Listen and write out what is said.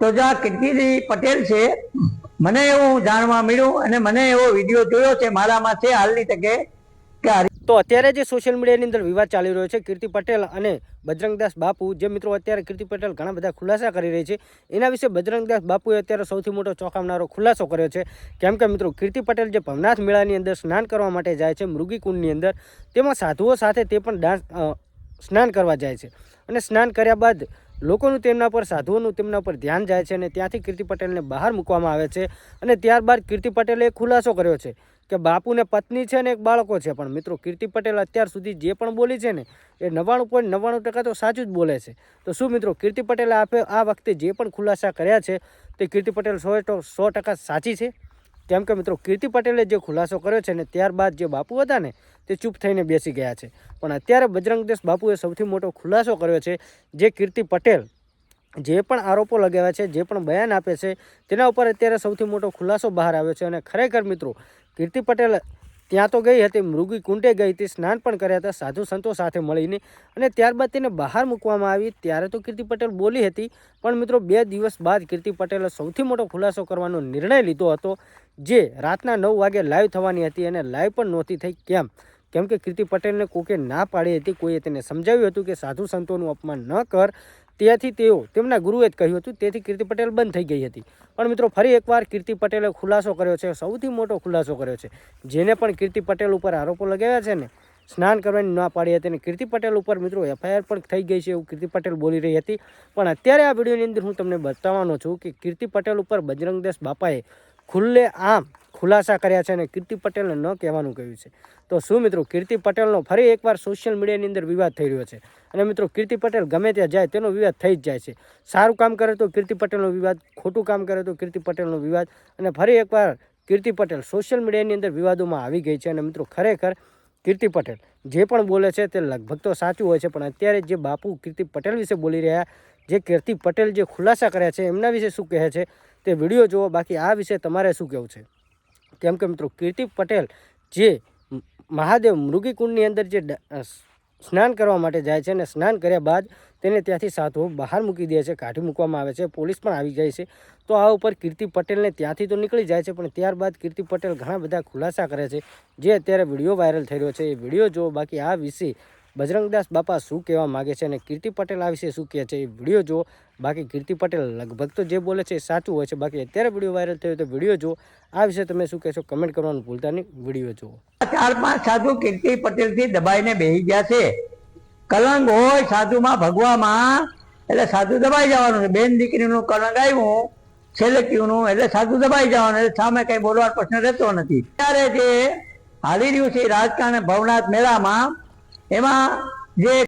તો જે આ કીર્તિજી પટેલ છે, મને એવું જાણવા મળ્યું અને મને એવો વીડિયો જોયો છે, મારામાં છે હાલની તકે કે તો અત્યારે જે સોશિયલ મીડિયાની અંદર વિવાદ ચાલી રહ્યો છે, કીર્તિ પટેલ અને બજરંગદાસ બાપુ, જે મિત્રો અત્યારે કીર્તિ પટેલ ઘણા બધા ખુલાસા કરી રહી છે, એના વિશે બજરંગદાસ બાપુએ અત્યારે સૌથી મોટો ચોંકાવનારો ખુલાસો કર્યો છે. કેમ કે મિત્રો, કીર્તિ પટેલ જે ભવનાથ મેળાની અંદર સ્નાન કરવા માટે જાય છે મૃગીકુંડની અંદર, તેમાં સાધુઓ સાથે તે પણ ડાન્સ સ્નાન કરવા જાય છે. અને સ્નાન કર્યા બાદ લોકોનું તેમના પર, સાધુઓનું તેમના પર ધ્યાન જાય છે અને ત્યાંથી કીર્તિ પટેલને બહાર મૂકવામાં આવે છે અને ત્યારબાદ કીર્તિ પટેલે ખુલાસો કર્યો છે કે બાપુને પત્ની છે ને એક બાળકો છે. પણ મિત્રો, કીર્તિ પટેલ અત્યાર સુધી જે પણ બોલી છે ને, એ નવ્વાણું પોઈન્ટ નવ્વાણું ટકા તો સાચું જ બોલે છે. તો શું મિત્રો, કીર્તિ પટેલે આપે આ વખતે જે પણ ખુલાસા કર્યા છે, તે કીર્તિ પટેલ સો સો ટકા સાચી છે? કેમ કે મિત્રો, કીર્તિ પટેલે જે ખુલાસો કર્યો છે ને ત્યારબાદ જે બાપુ હતા ને, તે ચૂપ થઈને બેસી ગયા છે. પણ અત્યારે બજરંગદેશ બાપુએ સૌથી મોટો ખુલાસો કર્યો છે, જે કીર્તિ પટેલ જે પણ આરોપો લગાવ્યા છે, જે પણ બયાન આપે છે, તેના ઉપર અત્યારે સૌથી મોટો ખુલાસો બહાર આવ્યો છે. અને ખરેખર મિત્રો, કીર્તિ પટેલ ત્યાં તો ગઈ હતી, મૃગી કુંડે ગઈ હતી, સ્નાન પણ કર્યા હતા, સાધુ સંતો સાથે મળીને અને ત્યારબાદ તેને બહાર મૂકવામાં આવી. ત્યારે તો કીર્તિ પટેલ બોલી હતી, પણ મિત્રો, બે દિવસ બાદ કીર્તિ પટેલે સૌથી મોટો ખુલાસો કરવાનો નિર્ણય લીધો હતો, જે રાતના નવ વાગે લાઈવ થવાની હતી અને લાઈવ પણ નહોતી થઈ. કેમ? કેમ કે કીર્તિ પટેલને કોકે ના પાડી હતી. કોઈએ તેને સમજાવ્યું હતું કે સાધુ સંતોનું અપમાન ન કર ત્યાંથી તેઓ, તેમના ગુરુએ જ કહ્યું હતું, તેથી કીર્તિ પટેલ બંધ થઈ ગઈ હતી. પણ મિત્રો, ફરી એકવાર કીર્તિ પટેલે ખુલાસો કર્યો છે, સૌથી મોટો ખુલાસો કર્યો છે. જેને પણ કીર્તિ પટેલ ઉપર આરોપો લગાવ્યા છે ને, સ્નાન કરવાની ના પાડી હતી અને કીર્તિ પટેલ ઉપર મિત્રો એફઆઈઆર પણ થઈ ગઈ છે એવું કીર્તિ પટેલ બોલી રહી હતી. પણ અત્યારે આ વિડીયોની અંદર હું તમને બતાવવાનો છું કે કીર્તિ પટેલ ઉપર બજરંગદાસ બાપાએ ખુલ્લે આમ ખુલાસા કર્યા છે અને કીર્તિ પટેલને ન કહેવાનું કહ્યું છે. તો શું મિત્રો, કીર્તિ પટેલનો ફરી એકવાર સોશિયલ મીડિયાની અંદર વિવાદ થઈ રહ્યો છે. અને મિત્રો, કીર્તિ પટેલ ગમે ત્યાં જાય તેનો વિવાદ થઈ જ જાય છે. સારું કામ કરે તો કીર્તિ પટેલનો વિવાદ, ખોટું કામ કરે તો કીર્તિ પટેલનો વિવાદ. અને ફરી એકવાર કીર્તિ પટેલ સોશિયલ મીડિયાની અંદર વિવાદોમાં આવી ગઈ છે. અને મિત્રો, ખરેખર કીર્તિ પટેલ જે પણ બોલે છે તે લગભગ તો સાચું હોય છે, પણ અત્યારે જે બાપુ કીર્તિ પટેલ વિશે બોલી રહ્યા, જે કીર્તિ પટેલ જે ખુલાસા કર્યા છે, એમના વિશે શું કહે છે તે વીડિયો જુઓ બાકી આ વિશે તમારે શું કહેવું છે? કેમ કે મિત્રો, કીર્તિ પટેલ જે મહાદેવ મૃગીકુંડની અંદર જે સ્નાન કરવા માટે જાય છે અને સ્નાન કર્યા બાદ તેને ત્યાંથી સાધુઓ બહાર મૂકી દે છે, કાઢી મૂકવામાં આવે છે, પોલીસ પણ આવી જાય છે. તો આ ઉપર કીર્તિ પટેલને ત્યાંથી તો નીકળી જાય છે, પણ ત્યારબાદ કીર્તિ પટેલ ઘણા બધા ખુલાસા કરે છે. જે અત્યારે વીડિયો વાયરલ થઈ રહ્યો છે, એ વીડિયો જુઓ બાકી આ વિશે બજરંગદાસ બાપા શું કહેવા માગે છે અને કીર્તિ પટેલ આ વિશે શું કહે છે એ વીડિયો જુઓ. બાકી કીર્તિ પટેલ લગભગ તો જે બોલે છે એ સાચું હોય છે. બાકી અત્યારે વીડિયો વાયરલ થયો તો વીડિયો જુઓ. આ વિશે તમે શું કહેશો? કમેન્ટ કરવાનું ભૂલતા નહીં. વીડિયો જુઓ. ચાર પાંચ સાધુ કીર્તિ પટેલથી દબાઈને બેસી ગયા છે. કલંક હોય સાધુમાં ભગવામાં એટલે સાધુ દબાઈ જવાનું બેન દીકરીનું કલંક આવ્યું સેલેક્ટિવનું એટલે સાધુ દબાઈ જવાનું. એટલે સામે કઈ બોલવાનો પ્રશ્ન રહેતો નથી. ત્યારે જે હાલી રહ્યું છે રાજકારણ ભવનાથ મેળામાં એમાં જે